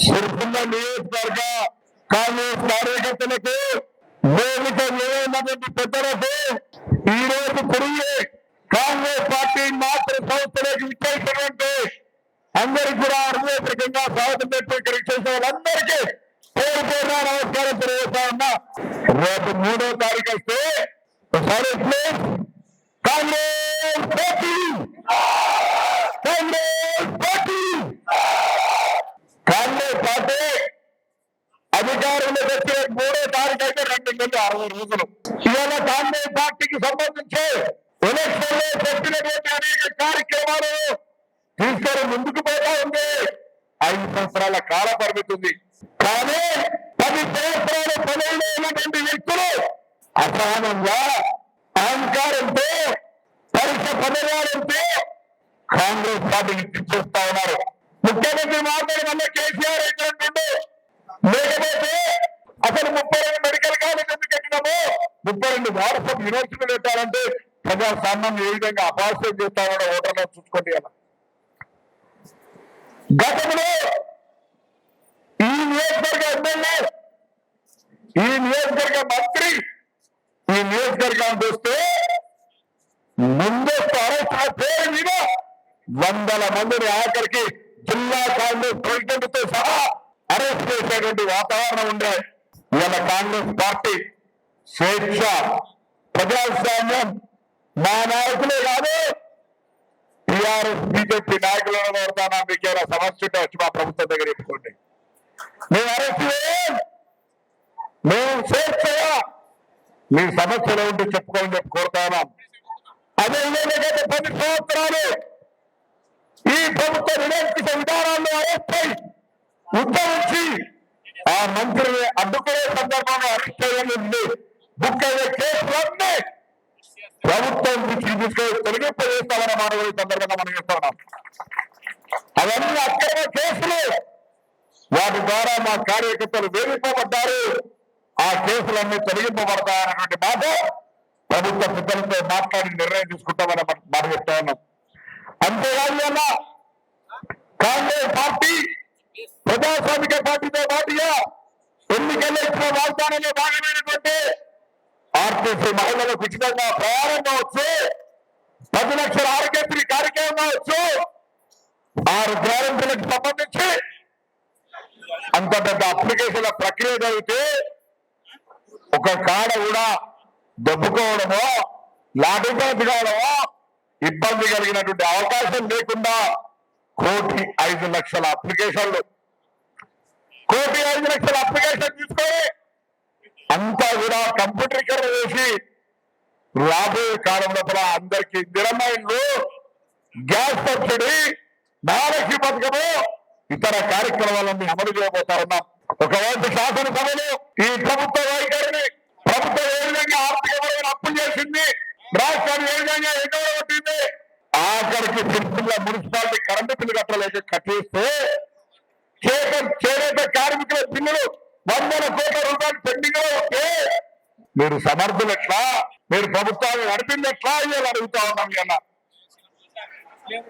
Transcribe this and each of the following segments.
సిరిసిల్ల నియోజకవర్గ కాంగ్రెస్ కార్యకర్తలకు వేదిక లేనటువంటి పెద్దలకు ఈ రోజు తిరిగి కాంగ్రెస్ పార్టీ మాతృ సంస్థలకు ఇచ్చేసినటువంటి అందరికి కూడా హృదయపూర్వకంగా స్వాగతం పెట్టి ఇక్కడ చేసే వాళ్ళందరికీ పేరు పేరున నమస్కారం తెలియజేస్తా ఉన్నా. రేపు మూడో తారీఖు వస్తే ఒకసారి please. Congress party! Congress party! Congress అధికారంలోకి వచ్చే మూడో తారీఖు అయితే రెండు నెలలు అరవై రోజులు. ఇవాళ కాంగ్రెస్ పార్టీకి సంబంధించి ఎలక్షన్లో పెట్టినటువంటి అనేక కార్యక్రమాలు తీసుకొని ముందుకు పోతా ఉంది. ఐదు సంవత్సరాల కాల పరిమితి ఉంది. కానీ పది సంవత్సరాల పనుల్లో ఉన్నటువంటి వ్యక్తులు అసహనంగా అహంకారంతో పరీక్ష పదవాలంతో కాంగ్రెస్ పార్టీకి చూస్తా ఉన్నారు. ముఖ్యమంత్రి మాట్లాడి వల్ల కేసీఆర్ అయితే లేకపోతే అసలు ముప్పై రెండు మెడికల్ కాలేజ్ ఎందుకు కట్టినామో? ముప్పై రెండు వారసత్వ యూనివర్సిటీలు పెట్టాలంటే ప్రజాస్వామ్యం ఏ విధంగా అపాస్యం చేస్తారో ఓటర్లో చూసుకోండి అలా గతంలో ఈ నియోజకవర్గ ఎమ్మెల్యే ఈ నియోజకవర్గ మంత్రి ఈ నియోజకవర్గాన్ని చూస్తే ముందస్తు అరెస్టుల పేరు మీద వందల మందిని ఆఖరికి జిల్లా కాంగ్రెస్ ప్రెసిడెంట్తో సహా అరెస్ట్ చేసేటువంటి వాతావరణం ఉండే ఇవాళ కాంగ్రెస్ పార్టీ స్వేచ్ఛ ప్రజాస్వామ్యం మా నాయకులే కాదు టిఆర్ఎస్ బీజేపీ నాయకులను కోరుతానా? మీకు ఏమైనా సమస్య ఉంటే వచ్చి మా ప్రభుత్వం దగ్గర చెప్పుకోండి. మేము అరెస్ట్ మేము స్వేచ్ఛగా మీ సమస్యలు ఉంటే చెప్పుకోమని చెప్పి కోరుతాను? అదే విధంగా పది సంవత్సరాలు ఈ ప్రభుత్వ నిరంకుశ అరెస్ట్ అరెస్టై ఉద్భవించి ఆ మంత్రిని అడ్డుకునే సందర్భంలో అరెస్ట్ చేయాలి బుక్ అయ్యే కేసులన్నీ ప్రభుత్వం దృష్టికి తీసుకొని తొలగింపజేస్తామన్న ఈ సందర్భంగా మనం చెప్తున్నాం. అవన్నీ అక్రమ కేసులు. వాటి ద్వారా మా కార్యకర్తలు వేధింపబడ్డారు. ఆ కేసులన్నీ తొలగింపబడతాయన్నటువంటి మాట ప్రభుత్వ పెద్దలతో మాట్లాడి నిర్ణయం తీసుకుంటామని మనం- చెప్తా ఉన్నాం. అంతేకాదు కాంగ్రెస్ పార్టీ ప్రజాస్వామిక పార్టీతో పాటుగా ఎన్నికల్లో ఇచ్చిన వాగ్దానంలో భాగమైనటువంటి ఆర్టీసీ మహిళలకు ఉచితంగా ప్రయాణం కావచ్చు పది లక్షల ఆరోగ్యశ్రీ కార్యక్రమం కావచ్చు ఆరు గ్యారెంటీలకు సంబంధించి అంత పెద్ద అప్లికేషన్ల ప్రక్రియ జరిగితే ఒక కాడ కూడా దెబ్బుకోవడమో లాఠీచార్జ్ కావడమో ఇబ్బంది కలిగినటువంటి అవకాశం లేకుండా కోటి ఐదు లక్షల అప్లికేషన్లు. కోటి ఐదు లక్షల అప్లికేషన్ తీసుకొని అంతా కూడా కంప్యూటరీకరణ చేసి రాబోయే కాలం లోపల అందరికి ఇందిరమ్మ ఇల్లు గ్యాస్ సబ్సిడీ మహాలక్ష్మి పథకము ఇతర కార్యక్రమాలన్నీ అమలు చేయబోతా ఉన్నాం. ఒకవైపు శాసనసభలో ఈ ప్రభుత్వ వైఖరిని ప్రభుత్వం ఏ విధంగా ఆర్థికపరమైన అప్పులు చేసింది రాష్ట్రాన్ని ఏ విధంగా ఎన్నోబట్టింది ఆఖరికి సిరిసిల్ల మున్సిపాలిటీ కరెంటు బిల్లు కట్టలేక కట్టేస్తే చేత చేనేత కార్మికుల బిల్లులు వందల కోట్ల రూపాయలు పెండింగ్లో ఉంటే మీరు సమర్థులు ఎట్లా? మీరు ప్రభుత్వాన్ని నడిపింది ఎట్లా? ఇవాళ అడుగుతా ఉన్నాం ఇలా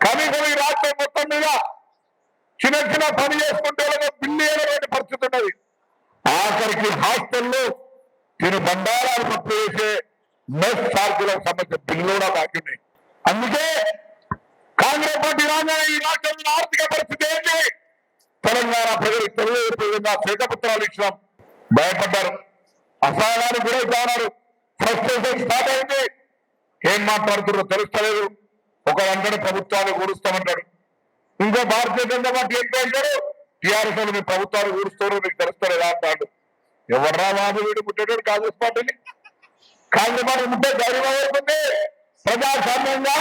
కనీసం ఈ రాష్ట్రం మొత్తం మీద చిన్న చిన్న పని చేసుకుంటే వాళ్ళకి బిల్లు ఏదైనా పరిస్థితి ఉన్నది ఆఖరికి హాస్టల్లో తిను బండారాలు పట్టు వేసే మెస్ ఛార్జీలకు సంబంధించిన బిల్లు కూడా బాకీ ఉన్నాయి అందుకే కాంగ్రెస్ పార్టీ రాగానే ఈ రాష్ట్రంలో ఆర్థిక పరిస్థితి ఏంటి? తెలంగాణ ప్రజలు తెలుగు విధంగా శ్వేతపత్రాలు ఇచ్చినాం. భయపడ్డారు. అసహనానికి గురైతా ఉన్నారు ఫ్రస్ట్రేషన్ స్టార్ట్ అయింది. ఏం మాట్లాడుతున్నారో తెలుస్తలేదు. ఒక వెంటనే ప్రభుత్వాన్ని కూరుస్తామంటాడు ఇంకో భారతీయ జనతా పార్టీ ఎంపీ అంటారు టీఆర్ఎస్ వాళ్ళు మీ ప్రభుత్వాన్ని కూరుస్తారు మీకు తెలుస్తలేదా అంటాడు. ఎవర్రా బాబు వీడు ముట్టేటాడు కాంగ్రెస్ పార్టీని? కాంగ్రెస్ పార్టీ ముట్టే ధైర్యం అవుతుంది ప్రజాస్వామ్యంగా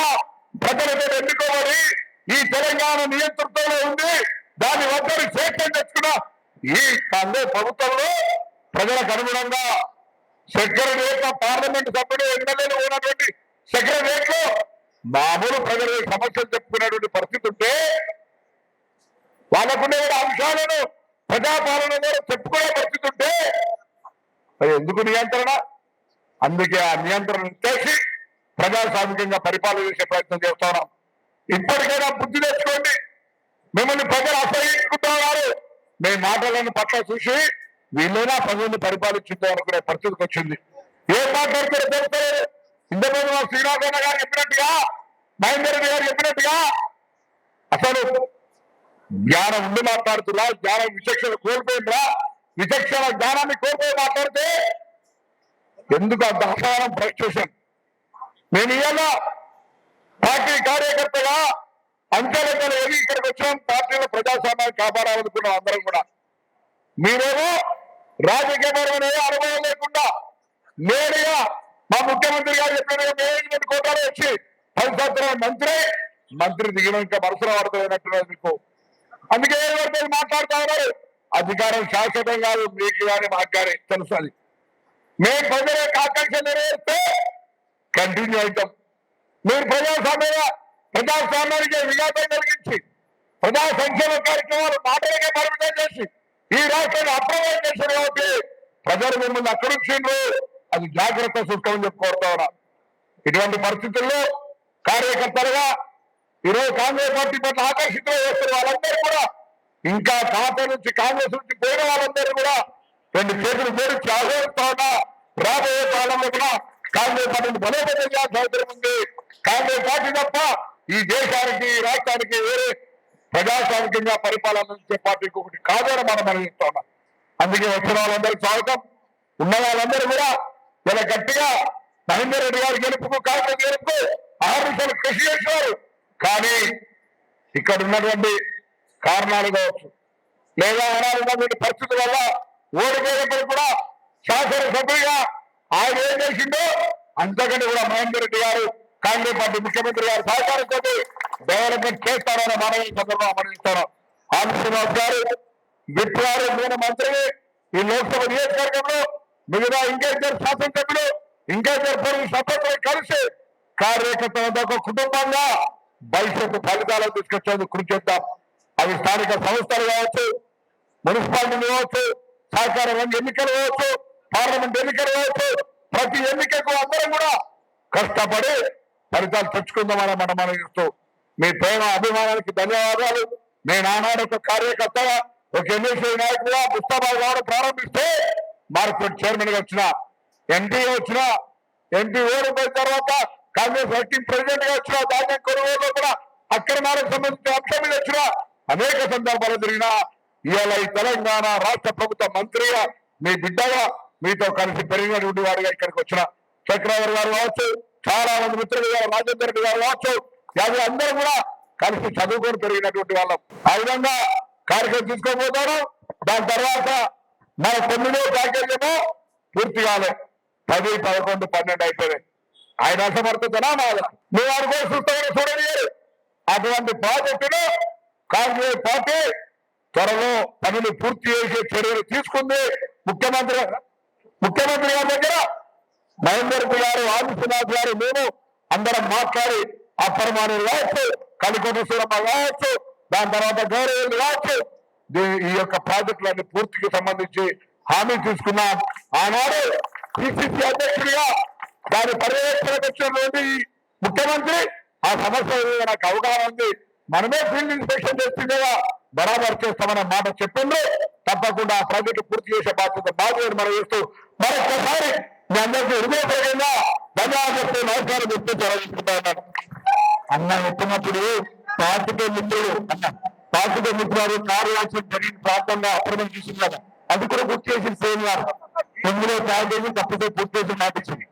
ప్రజలతో ఎన్నుకోబడి ఈ తెలంగాణ నియంతృత్వంలో ఉంది దాని వద్దరు స్వేచ్ఛ తెచ్చుకున్న ఈ కాంగ్రెస్ ప్రభుత్వంలో ప్రజలకు అనుగుణంగా సెక్రటరియట్ పార్లమెంట్ సభ్యుడు ఎమ్మెల్యేలు ఉన్నటువంటి సెక్రటరియట్లో మామూలు ప్రజలు సమస్యలు చెప్పుకునేటువంటి పరిస్థితి ఉంటే వాళ్ళకునే అంశాలను ప్రజాపాలన ద్వారా చెప్పుకునే పరిస్థితి ఉంటే మరి ఎందుకు నియంత్రణ? అందుకే ఆ నియంత్రణ చేసి ప్రజాస్వామికంగా పరిపాలన చేసే ప్రయత్నం చేస్తున్నాం ఇప్పటికైనా బుద్ధి తెచ్చుకోండి. మిమ్మల్ని ప్రజలు అసహించుకుంటున్నారు. మీ మాటలను పట్ల చూసి వీళ్ళైనా ప్రజల్ని పరిపాలించుద్దాం అనుకునే పరిస్థితికి వచ్చింది. ఏం మాట్లాడుతారో తెలుస్తారు ఇంతకుముందు మా గారు చెప్పినట్టుగా మహేందర్ రెడ్డి గారు చెప్పినట్టుగా అసలు జ్ఞానం ఉండి మాట్లాడుతున్నా జ్ఞానం విచక్షణ కోల్పోయిందా? విచక్షణ జ్ఞానాన్ని కోల్పోయి మాట్లాడితే ఎందుకు అంత అసహనం ఫ్రస్ట్రేషన్ నేను ఇవాళ పార్టీ కార్యకర్తగా అంచెలంచెలు ఎదిగి ఇక్కడికి వచ్చాం. పార్టీలో ప్రజాస్వామ్యాన్ని కాపాడాలనుకున్నాం అందరం కూడా. మీరేమో రాజకీయపరమైన ఏ అనుభవం లేకుండా నేరుగా మా ముఖ్యమంత్రి గారు చెప్పిన మేనేజ్మెంట్ కోటాలో వచ్చి పది సంవత్సరాల మంత్రి మంత్రి దిగినాక మనసులో పడుతున్నట్టున్నారు మీకు. అందుకే ఏం పడుతుంది ఉన్నారు? అధికారం శాశ్వతం కాదు మీకు కానీ మాకు కానీ తెలుసు అది. మేము ప్రజల ఆకాంక్ష నెరవేరిస్తే కంటిన్యూ అవుతాం మీరు ప్రజాస్వామ్య ప్రజాస్వామ్యానికి విఘాతం కలిగించి ప్రజా సంక్షేమ కార్యక్రమాలు మాటలకే పరిమితం చేసి ఈ రాష్ట్రాన్ని అప్రమేయం చేశారు కాబట్టి ప్రజలు మిమ్మల్ని అక్కడించిండ్రు అది జాగ్రత్త చూసుకోమని చెప్పి కోరుతా ఇటువంటి పరిస్థితుల్లో కార్యకర్తలుగా ఈరోజు కాంగ్రెస్ పార్టీ పట్ల ఆకర్షితులు చేస్తున్న వాళ్ళందరూ కూడా ఇంకా ఖాతా నుంచి కాంగ్రెస్ నుంచి పోయిన వాళ్ళందరూ కూడా రెండు చేతులు జోడించి ఆహ్వానిస్తా ఉన్నా. రాబోయే కాలంలో కూడా కాంగ్రెస్ పార్టీని బలోపేతం చేయాల్సిన అవసరం ఉంది కాంగ్రెస్ పార్టీ తప్ప ఈ దేశానికి రాష్ట్రానికి వేరే ప్రజాస్వామికంగా పరిపాలన అందించే పార్టీకి ఒకటి కాదని మనం మనం ఉన్నాం అందుకే వచ్చిన వాళ్ళందరికీ స్వాగతం. ఉన్న వాళ్ళందరూ కూడా ఇలా గట్టిగా మహేందర్ రెడ్డి గారు గెలుపుకు కాంగ్రెస్ గెలుపుకు ఆరు కృషి చేసినారు కానీ ఇక్కడ ఉన్నటువంటి కారణాలు కావచ్చు లేదా ఉన్నటువంటి పరిస్థితుల వల్ల ఓడిపోయినప్పుడు కూడా శాసనసభ్యుడిగా ఆయన ఏం చేసిండో? అంతకంటే కూడా మహేందర్ రెడ్డి గారు కాంగ్రెస్ పార్టీ ముఖ్యమంత్రి గారు సహకారంతో డెవలప్మెంట్ చేస్తారని మనం ఈ సందర్భంగా మనవిస్తాను ఆర్ శ్రీనివాస్ గారు విప్లారు నేను మంత్రి ఈ లోక్సభ నియోజకవర్గంలో మిగతా ఇంకా ఇద్దరు శాసనసభ్యులు ఇంకా ఇద్దరు పొరుగు సభ్యులు కలిసి కార్యకర్తలతో ఒక కుటుంబంగా భవిష్యత్తు ఫలితాలను తీసుకొచ్చేందుకు కృషి చేద్దాం. అవి స్థానిక సంస్థలు కావచ్చు మున్సిపాలిటీ కావచ్చు సహకార రంగ ఎన్నికలు కావచ్చు పార్లమెంట్ ఎన్నికలు కావచ్చు ప్రతి ఎన్నికకు అందరం కూడా కష్టపడి ఫలితాలు తెచ్చుకుందామని మనం మనం ఇస్తూ మీ ప్రేమ అభిమానానికి ధన్యవాదాలు. నేను ఆనాడు ఒక కార్యకర్తగా ఒక ఎమ్మెల్సీ నాయకుడుగా ముస్తాబాద్ గారు ప్రారంభిస్తే మార్కెట్ చైర్మన్గా వచ్చిన ఎంపీ వచ్చిన ఎంపీ ఓడిపోయిన తర్వాత కాంగ్రెస్ వర్కింగ్ ప్రెసిడెంట్గా వచ్చిన ధాన్యం కొనుగోలు కూడా అక్రమాలకు సంబంధించిన అంశం మీద వచ్చిన అనేక సందర్భాలు జరిగిన ఇవాళ ఈ తెలంగాణ రాష్ట్ర ప్రభుత్వ మంత్రిగా మీ బిడ్డగా మీతో కలిసి పెరిగినటువంటి వాడిగా ఇక్కడికి వచ్చిన చక్రవర్తి గారు కావచ్చు చాలా మంది మిత్రులు గారు రాజేందర్ రెడ్డి గారు కావచ్చు యాభై అందరూ కూడా కలిసి చదువుకొని పెరిగినటువంటి వాళ్ళం. ఆ విధంగా కార్యక్రమం తీసుకోబోతారు. దాని తర్వాత మన తొమ్మిదో ప్యాకేజ్ ఏమో పూర్తి కాలే. పది పదకొండు పన్నెండు అయిపోయినాయి ఆయన అసమర్థతనా మాదా? నువ్వు అనుకో చూస్తామని చూడని అటువంటి ప్రాజెక్టును కాంగ్రెస్ పార్టీ త్వరలో పనులు పూర్తి చేసే చర్యలు తీసుకుంది ముఖ్యమంత్రి ముఖ్యమంత్రి గారి దగ్గర మహేందర్ గారు ఆదిత్యనాథ్ గారు మేము అందరం మాట్లాడి అప్పరమానులు కావచ్చు కలికొండ సూరమ్మ కావచ్చు దాని తర్వాత గౌరవులు కావచ్చు ఈ యొక్క ప్రాజెక్టులన్నీ పూర్తికి సంబంధించి హామీ తీసుకున్నాం. ఆనాడు పిసిసి అధ్యక్షుడిగా దాని పర్యవేక్షణకు వచ్చినటువంటి ముఖ్యమంత్రి ఆ సమస్య నాకు అవగాహన ఉంది. మనమే ఫీల్డ్ ఇన్స్పెక్షన్ చేస్తుండగా బరాబర్ చేస్తామనే మాట చెప్పిండ్రు. తప్పకుండా ఆ ప్రాజెక్టు పూర్తి చేసే బాధ్యత బాధ్యత మనం చేస్తూ మరొకసారి మీ అందరికీ హృదయపూర్వకంగా ధన్యవాదాలు చెప్తూ నమస్కారం చెప్తూ ప్రారంభిస్తున్నా అన్న చెప్పినప్పుడు పార్టీకే మిత్రులు అన్న పార్టీకే మిత్రులు కార్యాచరణ జరిగిన ప్రాంతంలో అప్రమం చేసింది కదా అది కూడా గుర్తు చేసింది సేమ్ గారు ఇందులో తయారు చేసి తప్పితే పూర్తి చేసి మాటిచ్చింది